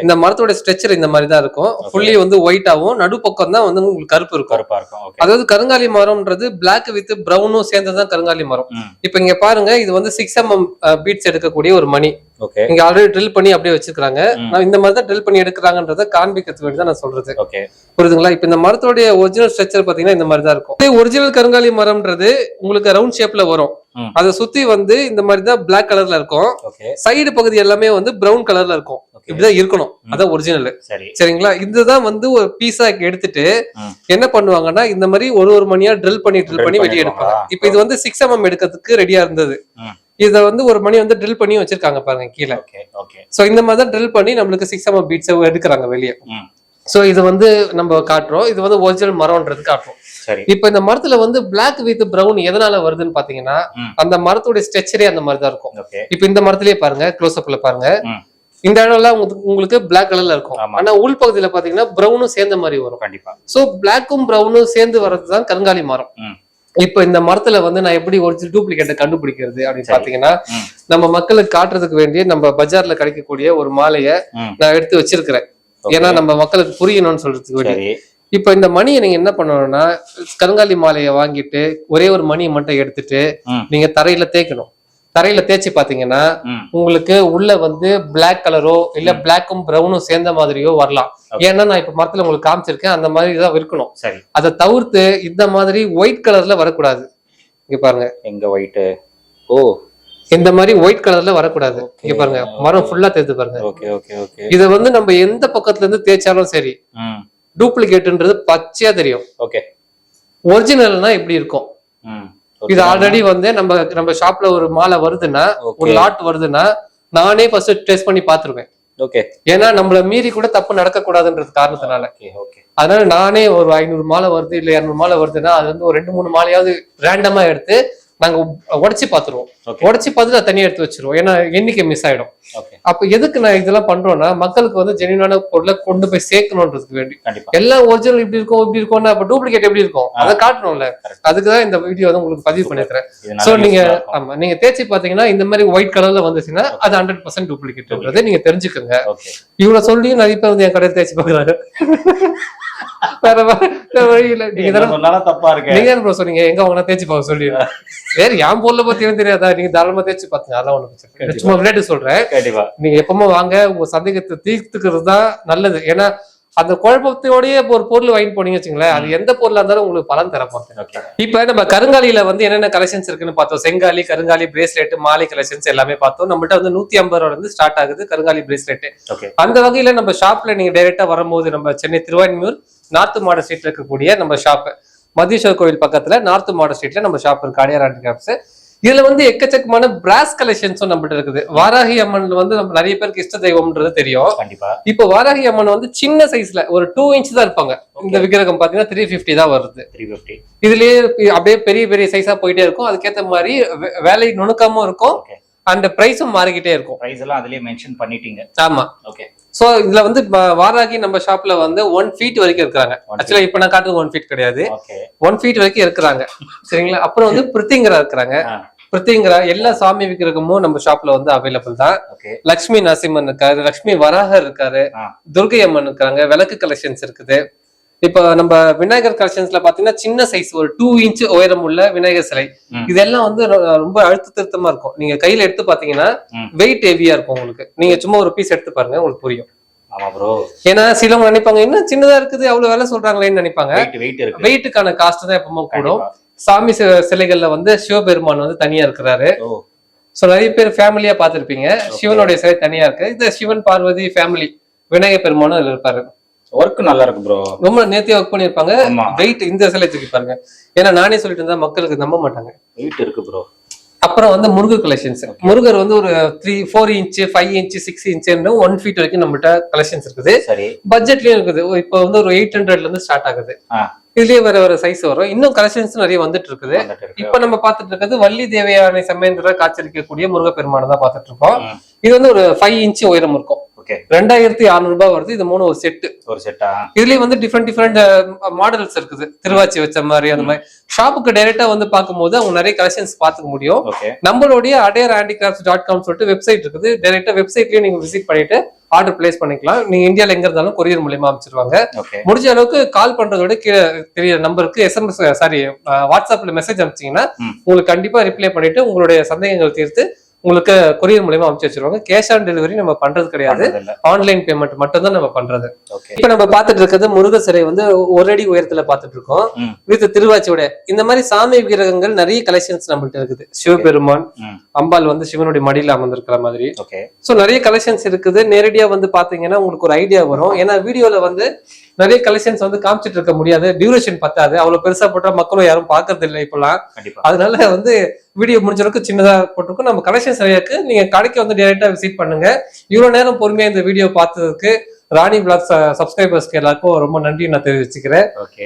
இந்த மரத்தோட ஸ்ட்ரெச்சர் இந்த மாதிரி தான் இருக்கும். ஃபுல்லி வந்து ஒயிட்டாவும் நடுப்பக்கம் தான் வந்து உங்களுக்கு கருப்பு இருக்கும். கருப்பா இருக்கும். அதாவது கருங்காலி மரம்ன்றது Black வித் பிரவுனும் சேர்ந்ததுதான் கருங்காலி மரம். இப்ப இங்க பாருங்க இது வந்து சிக்ஸ் எம்எம் பீட்ஸ் எடுக்கக்கூடிய ஒரு மணி. இங்க ஆல்ரெடி ட்ரில் பண்ணி அப்படியே வச்சிருக்காங்க இந்த மாதிரி தான் ட்ரில் பண்ணி எடுக்கிறாங்கன்றத காண்பிக்கிறதுக்கு வேண்டி தான் நான் சொல்றது. ஓகே புரியுதுங்களா? இப்ப இந்த மரத்தோடைய ஒரிஜினல் ஸ்ட்ரக்சர் பாத்தீங்கன்னா இந்த மாதிரி தான் இருக்கும். ஒரிஜினல் கருங்காலி மரம்ன்றது உங்களுக்கு ரவுண்ட் ஷேப்ல வரும். அதை சுத்தி வந்து இந்த மாதிரி தான் Black கலர்ல இருக்கும். சைடு பகுதி எல்லாமே வந்து பிரவுன் கலர்ல இருக்கும். இப்படிதான் இருக்கணும். அதான் ஒரிஜினல் சரி. சரிங்களா? இதுதான் வந்து ஒரு பீஸா எடுத்துட்டு. என்ன பண்ணுவாங்கன்னா இந்த மாதிரி ஒரு ஒரு மணியா ட்ரில் பண்ணி ட்ரில் பண்ணி வெளியே? எடுப்பாங்க. இப்ப இது வந்து சிக்ஸ் எம்எம் எடுக்கிறதுக்கு ரெடியா இருந்தது. இத வந்து ஒரு மணி வந்து ட்ரில் பண்ணி வச்சிருக்காங்க பாருங்க கீழே. சோ இந்த மாதிரி தான் ட்ரில் பண்ணி நம்மளுக்கு சிக்ஸ் எம்எம் பீட்ஸ் எடுக்கிறாங்க வெளியே. சோ இது வந்து நம்ம காட்டுறோம். இது வந்து ஒரிஜினல் மரம்ன்றது காட்டுறோம். இப்ப இந்த மரத்துல வந்து Black வித் பிரவுன் எதனால வருதுன்னு பாத்தீங்கன்னா. அந்த மரத்துடைய ஸ்ட்ரக்சரே அந்த மாதிரி தான் இருக்கும் இப்ப இந்த மரத்திலேயே பாருங்க க்ளோஸ் அப்ல பாருங்க. இந்த இடம்லாம் உங்களுக்கு- Black கலர்ல இருக்கும். ஆனா உள் பகுதியில பாத்தீங்கன்னா பிரவுனும் சேர்ந்த மாதிரி வரும் கண்டிப்பா சோ பிளாக்கும் பிரவுனும் சேர்ந்து வர்றதுதான் கருங்காலி மரம். இப்ப இந்த மரத்துல வந்து நான் எப்படி ஒரிஜினல் டூப்ளிகேட்டை கண்டுபிடிக்கிறது அப்படின்னு. பாத்தீங்கன்னா. நம்ம மக்களுக்கு காட்டுறதுக்கு வேண்டிய நம்ம பஜார்ல கிடைக்கக்கூடிய ஒரு மாலையை. நான் எடுத்து வச்சிருக்கிறேன். ஏன்னா நம்ம மக்களுக்கு புரியணும்னு சொல்றதுக்கு வேண்டி சரி இப்ப இந்த மணியை நீங்க என்ன பண்ணணும்னா கருங்காலி மாலையை வாங்கிட்டு ஒரே ஒரு மணியை மட்டும் எடுத்துட்டு. நீங்க தரையில தேய்க்கணும். தரையில தேய்ச்சி பாத்தீங்கன்னா உங்களுக்கு உள்ள வந்து Black கலரோ இல்ல பிளாக்கும் பிரவுனும் சேர்ந்த மாதிரியோ வரலாம். ஏன்னா நான் இப்ப மரத்துல உங்களுக்கு காமிச்சிருக்கேன் அந்த மாதிரி தான் இருக்கணும் சரி. அதை தவிர்த்து இந்த மாதிரி ஒயிட் கலர்ல வரக்கூடாது. இங்க பாருங்க. எங்க ஒயிட்டு ஓ. இந்த மாதிரி ஒயிட் கலர்ல வரக்கூடாது. இங்க பாருங்க. மரம் ஃபுல்லா தேர்த்து பாருங்க. Okay okay okay. இத வந்து நம்ம எந்த பக்கத்துல இருந்து தேய்ச்சாலும் சரி டூப்ளிகேட்ன்றது பச்சையா தெரியும். ஓகே ஒரிஜினல்னா இப்படி இருக்கும். இது ஆல்ரெடி வந்து நம்ம நம்ம ஷாப்ல ஒரு மாலை வருதுன்னா ஒரு லாட் வருதுன்னா நானே ஃபர்ஸ்ட் டெஸ்ட் பண்ணி பாத்துருவேன் ஓகே ஏன்னா நம்மள மீறி கூட தப்பு நடக்க கூடாதுன்றது காரணத்தினால அதனால நானே ஒரு ஐநூறு மாலை வருது இல்ல இருநூறு மாலை வருதுன்னா அது வந்து ஒரு ரெண்டு மூணு மாலையாவது ரேண்டமா எடுத்து நாங்க உடைச்சு பாத்துருவோம் உடைச்சு பார்த்துட்டு அதை தனியா எடுத்து வச்சிருவோம். ஏன்னா எண்ணிக்கை மிஸ் ஆயிடும். அப்ப எதுக்கு நான் இதெல்லாம் பண்றோம்னா மக்களுக்கு வந்து ஜெனியூனான பொருளை கொண்டு போய் சேர்க்கணுன்றதுக்கு வேண்டி. எல்லாம் ஒரிஜினல் இப்படி இருக்கும் இப்படி இருக்கும்னா அப்ப டூப்ளிகேட் எப்படி இருக்கும்? அதை காட்டணும்ல. அதுக்கு தான் இந்த வீடியோ வந்து உங்களுக்கு பதிவு பண்ணிருக்கிறேன் சோ நீங்க. ஆமா நீங்க தேய்ச்சி பாத்தீங்கன்னா இந்த மாதிரி ஒயிட் கலர்ல வந்துச்சுன்னா அது ஹண்ட்ரட் பர்சன்ட் டூப்ளிகேட்ன்றது நீங்க தெரிஞ்சுக்கோங்க. இவ்வளவு சொல்லியும் நிறைய பேர் வந்து என் கடையில் தேய்ச்சி பாக்குறாங்க வேற இல்ல. நீங்க தானே தப்பா இருக்கு. நீங்க bro சொன்னீங்க? எங்க வாங்கினா தேய்ச்சி பார்க்க சொல்லி வேற என் பொருளை பத்தி எனக்கு தெரியாதா? நீங்க தாராளமா தேய்ச்சி பாத்துங்க. அதெல்லாம் ஒண்ணு. சும்மா விளையாட்டு சொல்றேன். கண்டிப்பா. நீங்க எப்பவுமே வாங்க உங்க சந்தேகத்தை தீர்த்துக்கிறது தான் நல்லது. ஏன்னா அந்த குழப்பத்தோடயே ஒரு பொருள் வாங்கிட்டு போனீங்க வச்சுங்களேன் அது எந்த பொருளா இருந்தாலும் உங்களுக்கு பலன் தர போறது ஓகே. இப்ப நம்ம கருங்காலியில வந்து என்னென்ன கலெக்ஷன்ஸ் இருக்குன்னு பார்த்தோம். செங்காலி கருங்காலி பிரேஸ்லெட் மாலை கலெக்ஷன்ஸ் எல்லாமே பார்த்தோம். நம்மள்ட்ட வந்து நூத்தி ஐம்பது ரூபால இருந்து ஸ்டார்ட் ஆகுது கருங்காலி பிரேஸ்லெட் ஓகே. அந்த வகையில நம்ம ஷாப்ல நீங்க டைரக்டா வரும்போது நம்ம சென்னை திருவான்மியூர் நார்த் மாட ஸ்ட்ரீட்ல இருக்கக்கூடிய நம்ம ஷாப் மதீஸ்வர் கோவில் பக்கத்துல நார்த் மாட ஸ்ட்ரீட்ல நம்ம ஷாப் இருக்கு. அடியார் கிராப்ஸ் இதுல வந்து எக்கச்சக்கமான பிராஸ் கலெக்ஷன்ஸும் நம்மகிட்ட இருக்குது. வாராகி அம்மன் வந்து நம்ம நிறைய பேருக்கு இஷ்ட தெய்வம்ன்றது தெரியும். கண்டிப்பா. இப்போ வாராகி அம்மன் வந்து சின்ன சைஸ்ல ஒரு டூ இன்ச் தான் இருப்பாங்க. இந்த விக்கிரகம் பாத்தீங்கன்னா த்ரீ பிப்டி தான் வருது. த்ரீ ஃபிஃப்டி இதுலயே அப்படியே பெரிய பெரிய சைஸா போயிட்டே இருக்கும். அதுக்கேத்த மாதிரி வேலை நுணுக்கமும் இருக்கும். அந்த பிரைஸும் மாறிக்கிட்டே இருக்கும். பிரைஸ் எல்லாம் அதுலயே மென்ஷன் பண்ணிட்டீங்க. ஆமா. ஓகே சோ இதுல வந்து வாராகி நம்ம ஷாப்ல வந்து ஒன் ஃபீட் வரைக்கும் இருக்கிறாங்க. ஆக்சுவலா இப்ப நான் காட்டுறது ஒன் ஃபீட் கிடையாது. ஒன் ஃபீட் வரைக்கும் இருக்கிறாங்க. சரிங்களா? அப்புறம் வந்து பிரித்திங்கரா இருக்கிறாங்க. பிரித்திங்கரா எல்லா சாமி விக்கிரகமும் நம்ம ஷாப்ல வந்து அவைலபிள் தான். லக்ஷ்மி நரசிம்மன் இருக்காரு லக்ஷ்மி வராகர் இருக்காரு. துர்கை அம்மன் இருக்காங்க விளக்கு கலெக்ஷன்ஸ் இருக்குது. இப்போ நம்ம விநாயகர் கலெக்ஷன்ஸ்ல பாத்தீங்கன்னா சின்ன சைஸ் ஒரு டூ இன்ச் உயரம் உள்ள விநாயகர் சிலை. இதெல்லாம் வந்து ரொம்ப அழுத்த திருத்தமா இருக்கும். நீங்க கையில எடுத்து பாத்தீங்கன்னா. வெயிட் ஹெவியா இருக்கும் உங்களுக்கு. நீங்க சும்மா ஒரு பீஸ் எடுத்து பாருங்க உங்களுக்கு புரியும். ஏன்னா சிலவங்க நினைப்பாங்க என்ன சின்னதா இருக்குது அவ்வளவு வேலை சொல்றாங்களேன்னு நினைப்பாங்க. வெயிட்டுக்கான காஸ்ட் தான் எப்பவுமே கூடும். சாமி சிலைகள்ல வந்து சிவபெருமான் வந்து தனியா இருக்கிறாரு. சோ நிறைய பேர் ஃபேமிலியா பார்த்திருப்பீங்க சிவனுடைய சிலை தனியா இருக்கு. இந்த சிவன் பார்வதி ஃபேமிலி விநாயகர் பெருமானும் இருப்பாரு. ஒர்க் நல்லா இருக்கு ப்ரோ ரொம்ப நேர்த்தியா ஒர்க் பண்ணிருப்பாங்க வெயிட் இந்த சிலை தூக்கி பாருங்க. ஏன்னா நானே சொல்லிட்டு இருந்தா மக்களுக்கு நம்ப மாட்டாங்க. வெயிட் இருக்கு ப்ரோ அப்புறம் வந்து முருகர் கலெக்ஷன்ஸ் முருகர் வந்து ஒரு three four inch five inch six inch one feet வரைக்கும் நம்மகிட்ட கலெக்ஷன்ஸ் இருக்குது. சரி. பட்ஜெட்லயும் இருக்குது. இப்போ வந்து ஒரு எயிட் ஹண்ட்ரட்ல இருந்து ஸ்டார்ட் ஆகுது. இதுலயே வேற வேற சைஸ் வரும். இன்னும் கலெக்ஷன்ஸ் நிறைய வந்துட்டு இருக்குது. இப்ப நம்ம பார்த்துட்டு இருக்கிறது வள்ளி தேவையான சமயந்திர காட்சியளிக்கக்கூடிய முருகப்பெருமானை தான் பார்த்துட்டு இருக்கோம். இது வந்து ஒரு ஃபைவ் இன்ச் உயரம் இருக்கும். ஓகே ரெண்டாயிரத்தி அறுநூறு ரூபாய் வருது. இது மூணு ஒரு செட்டு ஒரு செட்டா இதுலயே வந்து டிஃப்ரெண்ட் டிஃப்ரெண்ட் மாடல்ஸ் இருக்குது. திருவாச்சி வச்ச மாதிரி அந்த மாதிரி. ஷாப்புக்கு டைரக்டா வந்து பார்க்கும்போது அவங்க நிறைய கலெக்ஷன்ஸ் பார்த்துக்க முடியும். நம்மளுடைய அடையார் ஹேண்டிகிராஃப்ட்ஸ் டாட் காம் சொல்லிட்டு வெப்சைட் இருக்குது. டைரக்டா வெப்சைட்லயே நீங்க விசிட் பண்ணிட்டு ஆர்டர் பிளேஸ் பண்ணிக்கலாம். நீங்க இந்தியால எங்க இருந்தாலும் கொரியர் மூலியமா அமைச்சிருவாங்க முடிஞ்ச அளவுக்கு கால் பண்றதோட கீழே தெரிய நம்பருக்கு எஸ்எம்எஸ் சாரி வாட்ஸ்அப்ல மெசேஜ் அனுப்பிச்சீங்கன்னா. உங்களுக்கு கண்டிப்பா ரிப்ளை பண்ணிட்டு உங்களுடைய சந்தேகங்கள் தீர்த்து உங்களுக்கு கொரியர் மூலியமா அனுப்பிச்சு வச்சிருவாங்க. கேஷ் ஆன் டெலிவரி நம்ம பண்றது கிடையாது. ஆன்லைன் பேமெண்ட் மட்டும் தான் நம்ம பண்றது. இப்ப நம்ம பார்த்துட்டு இருக்கிறது முருகர் சிலை வந்து ஒரு அடி உயரத்துல பார்த்துட்டு இருக்கோம். வித் திருவாச்சியோட இந்த மாதிரி சாமி விக்கிரகங்கள் நிறைய கலெக்ஷன்ஸ் நம்மள்ட்ட இருக்குது. சிவபெருமான். அம்பாள் வந்து சிவனுடைய மடியில அமர்ந்திருக்கிற மாதிரி. சோ நிறைய கலெக்ஷன்ஸ் இருக்குது. நேரடியா வந்து பாத்தீங்கன்னா உங்களுக்கு ஒரு ஐடியா வரும். ஏன்னா வீடியோல வந்து நிறைய கலெக்ஷன்ஸ் வந்து காமிச்சிட்டு இருக்க முடியாது. டியூரேஷன் பத்தாது. அவ்வளவு பெருசா போட்டா மக்களும் யாரும் பாக்குறது இல்லை இப்பெல்லாம் அதனால வந்து வீடியோ முடிஞ்ச அளவுக்கு சின்னதா போட்டிருக்கோம். நம்ம கலெக்ஷன்ஸ் நிறைய இருக்கு நீங்க கடைக்கு வந்து டைரக்டா விசிட் பண்ணுங்க. இவ்வளவு நேரம் பொறுமையா இந்த வீடியோ பார்த்ததுக்கு ராணி பிளாக்ஸ் சப்ஸ்கிரைபர்ஸ்க்கு எல்லாருக்கும் ரொம்ப நன்றி நான் தெரிவிச்சுக்கிறேன். ஓகே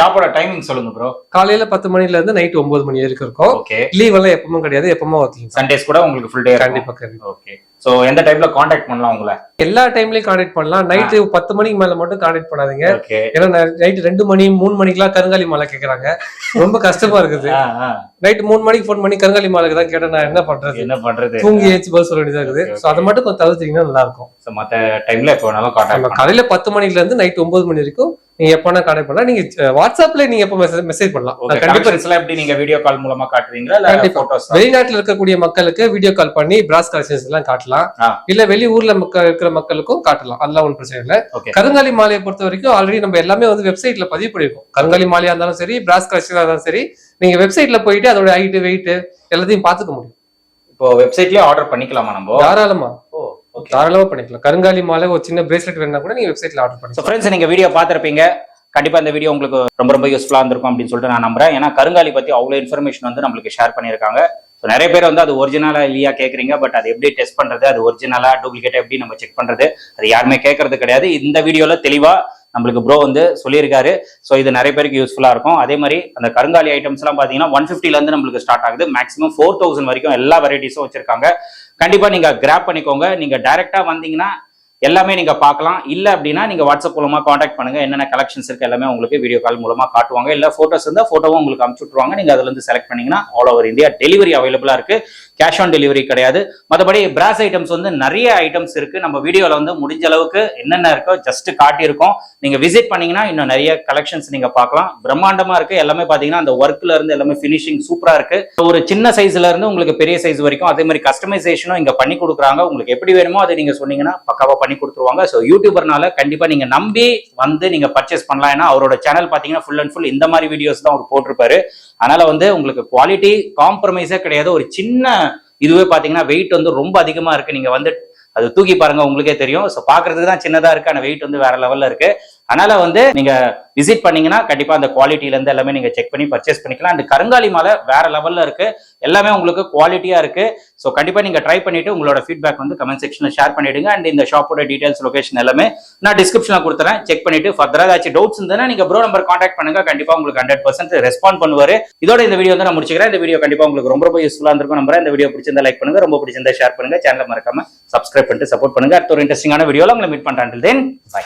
ஷாப்போட டைமிங் சொல்லுங்க ப்ரோ காலையில பத்து மணில இருந்து நைட் ஒன்பது மணி வரைக்கும் இருக்கும். லீவ் எல்லாம் எப்பவும் கிடையாது. எப்பவுமே ஒர்க்கிங் சண்டேஸ் கூட உங்களுக்கு ஃபுல் டே கண்டிப்பா ஓகே சோ எந்த டைப்ல காண்டாக்ட் பண்ணலாம் உங்களை? எல்லா டைம்லயும் கான்டாக்ட் பண்ணலாம். நைட்டு பத்து மணிக்கு மேல மட்டும் கான்டாக்ட் பண்ணாதீங்க. ஏன்னா நைட் ரெண்டு மணி மூணு மணிக்கெல்லாம் கருங்காலி மாலை கேக்குறாங்க. ரொம்ப கஷ்டமா இருக்குது. நைட் மூணு மணிக்கு ஃபோன் பண்ணி கருங்காலி மாலைக்கு தான் கேட்டா நான் என்ன பண்றது? என்ன பண்றது? தூங்கி ஏச்சு பதில் சொல்ல வேண்டியதா இருக்குது. சோ அதை மட்டும் கொஞ்சம் தவிர்த்தீங்கன்னா நல்லா இருக்கும். மத்த டைம்ல எப்போ வேணாலும் காண்டாக்ட் காலையில பத்து மணில இருந்து நைட் ஒன்பது மணி வரைக்கும் நீங்க எப்பனா கான்டாக்ட் பண்ணலாம். நீங்க வாட்ஸ்அப்ல நீங்க எப்ப மெசேஜ் பண்ணலாம். கண்டிப்பா எப்படி நீங்க வீடியோ கால் மூலமா காட்டுவீங்களா? வெளிநாட்டுல இருக்கக்கூடிய மக்களுக்கு வீடியோ கால் பண்ணி பிராஸ் கலெக்ஷன்ஸ் எல்லாம் காட்டலாம். இல்ல வெளி ஊர்ல இருக்கிற மக்களுக்கும் காட்டலாம். அதெல்லாம் ஒன்றும் பிரச்சனை இல்ல. கருங்காலி மாலையை பொறுத்த வரைக்கும் ஆல்ரெடி நம்ம எல்லாமே வந்து வெப்சைட்ல பதிவு பண்ணிருக்கோம். கருங்காலி மாலையா இருந்தாலும் சரி பிராஸ் கலெக்ஷனா இருந்தாலும் சரி நீங்க வெப்சைட்ல போயிட்டு அதோட ஹைட் வெயிட் எல்லாத்தையும் பாத்துக்க முடியும். இப்போ வெப்சைட்லயே ஆர்டர் பண்ணிக்கலாமா நம்ம? தாராளமா. ஓ தாராளமா பண்ணிக்கலாம். கருங்காலி மாலை ஒரு சின்ன பிரேஸ்லெட் வேணா கூட நீங்க வெப்சைட்ல ஆர்டர் பண்ணி ஃப்ரெண்ட்ஸ் நீங்க வீடியோ பார்த்துருப்பீங்க. கண்டிப்பா இந்த வீடியோ உங்களுக்கு ரொம்ப ரொம்ப யூஸ்ஃபுல்லா இருந்திருக்கும் அப்படின்னு சொல்லிட்டு நான் நம்புறேன். ஏன்னா கருங்காலி பத்தி அவ்வளவு இன்ஃபர்மேஷன் வந்து நம்மளுக்கு ஷேர் பண்ணியிருக்காங்க. ஸோ நிறைய பேர் வந்து அது ஒரிஜினலா இல்லையா கேக்குறீங்க. பட் அது எப்படி டெஸ்ட் பண்றது? அது ஒரிஜினலா டூப்ளிகேட் எப்படி நம்ம செக் பண்றது? அது யாருமே கேட்கறது கிடையாது. இந்த வீடியோல தெளிவா நம்மளுக்கு ப்ரோ வந்து சொல்லியிருக்காரு. ஸோ இது நிறைய பேருக்கு யூஸ்ஃபுல்லாக இருக்கும். அதே மாதிரி அந்த கருங்காலி ஐட்டம்ஸ் எல்லாம் ஒன் ஃபிஃப்டிலேருந்து நம்மளுக்கு ஸ்டார்ட் ஆகுது. மேக்ஸிமம் ஃபோர் தௌசண்ட் வரைக்கும் எல்லா வெரைட்டிஸும் வச்சிருக்காங்க. கண்டிப்பாக நீங்கள் கிராப் பண்ணிக்கோங்க. நீங்கள் டைரெக்டாக வந்தீங்கன்னா எல்லாமே நீங்க பார்க்கலாம். இல்ல அப்படின்னா நீங்க வாட்ஸ்அப் மூலமா காண்டாக்ட் பண்ணுங்க. என்னென்ன கலெக்ஷன்ஸ் இருக்கு எல்லாமே உங்களுக்கு வீடியோ கால் மூலமா காட்டுவாங்க. இல்ல போட்டோஸ் இருந்தா போட்டோவும் உங்களுக்கு அனுப்பிச்சு விட்டுருவாங்க. நீங்க அதுல இருந்து செலக்ட் பண்ணீங்கன்னா ஆல் ஓவர் இந்தியா டெலிவரி அவைலபிளா இருக்கு. கேஷ் ஆன் டெலிவரி கிடையாது. மற்றபடி பிராஸ் ஐட்டம்ஸ் வந்து நிறைய ஐட்டம்ஸ் இருக்கு. நம்ம வீடியோல வந்து முடிஞ்ச அளவுக்கு என்னென்ன இருக்கோ ஜஸ்ட் காட்டியிருக்கோம். நீங்க விசிட் பண்ணீங்கன்னா இன்னும் நிறைய கலெக்ஷன்ஸ் நீங்க பார்க்கலாம். பிரம்மாண்டமா இருக்கு. எல்லாமே பாத்தீங்கன்னா அந்த ஒர்க்ல இருந்து எல்லாமே ஃபினிஷிங் சூப்பரா இருக்கு. ஒரு சின்ன சைஸ்ல இருந்து உங்களுக்கு பெரிய சைஸ் வரைக்கும் அதே மாதிரி கஸ்டமைசேஷனும் இங்க பண்ணி கொடுக்குறாங்க. உங்களுக்கு எப்படி வேணுமோ அதை நீங்க சொன்னீங்கன்னா பக்காவா பண்ணி கொடுத்துருவாங்க. ஸோ யூடியூபர்னால கண்டிப்பாக நீங்கள் நம்பி வந்து நீங்கள் பர்ச்சேஸ் பண்ணலாம். ஏன்னா அவரோட சேனல் பார்த்தீங்கன்னா ஃபுல் அண்ட் ஃபுல் இந்த மாதிரி வீடியோஸ் தான் அவர் போட்டிருப்பாரு. அதனால வந்து உங்களுக்கு குவாலிட்டி காம்ப்ரமைஸே கிடையாது. ஒரு சின்ன இதுவே பார்த்தீங்கன்னா வெயிட் வந்து ரொம்ப அதிகமாக இருக்குது நீங்கள் வந்து அது தூக்கி பாருங்க உங்களுக்கே தெரியும். ஸோ பார்க்கறதுக்கு தான் சின்னதா இருக்கு. ஆனால் வெயிட் வந்து வேற லெவல்ல இருக்கு. அதனால வந்து நீங்க விசிட் பண்ணீங்கன்னா கண்டிப்பா அந்த குவாலிட்டில இருந்து எல்லாமே நீங்க செக் பண்ணி பர்ச்சேஸ் பண்ணிக்கலாம். அந்த கருங்காலி மாலை வேற லெவல்ல இருக்கு. எல்லாமே உங்களுக்கு குவாலிட்டியா இருக்கு. ஸோ கண்டிப்பாக நீங்கள் ட்ரை பண்ணிட்டு உங்களோட ஃபீட்பேக் வந்து கமெண்ட் செக்ஷனில் ஷேர் பண்ணிடுங்க. அண்ட் இந்த ஷாப்போட டீடைல்ஸ் லொகேஷன் எல்லாமே நான் டிஸ்கிரிப்ஷனில் கொடுத்துறேன். செக் பண்ணிட்டு ஃபர்தராக ஏதாச்சும் டவுட்ஸ் இருந்ததுன்னா நீங்க ப்ரோ நம்பர் காண்டாக்ட் பண்ணுங்க. கண்டிப்பாக உங்களுக்கு ஹண்ட்ரட் பர்சன்ட் ரெஸ்பாண்ட் பண்ணுவார். இதோட இந்த வீடியோ வந்து நான் முடிச்சுக்கிறேன். இந்த வீடியோ கண்டிப்பாக உங்களுக்கு ரொம்ப ரொம்ப யூஸ்ஃபுல்லாக இருந்திருக்கும் நம்புறேன். இந்த வீடியோ பிடிச்சிருந்தா லைக் பண்ணுங்க. ரொம்ப பிடிச்சிருந்தா ஷேர் பண்ணுங்க. சேனலை மறக்காம சப்ஸ்கிரைப் பண்ணிட்டு சப்போர்ட் பண்ணுங்க. அடுத்த ஒரு இன்ட்ரெஸ்டிங்கான வீடியோவில் உங்களை மீட் பண்ணுறேன் தென் பை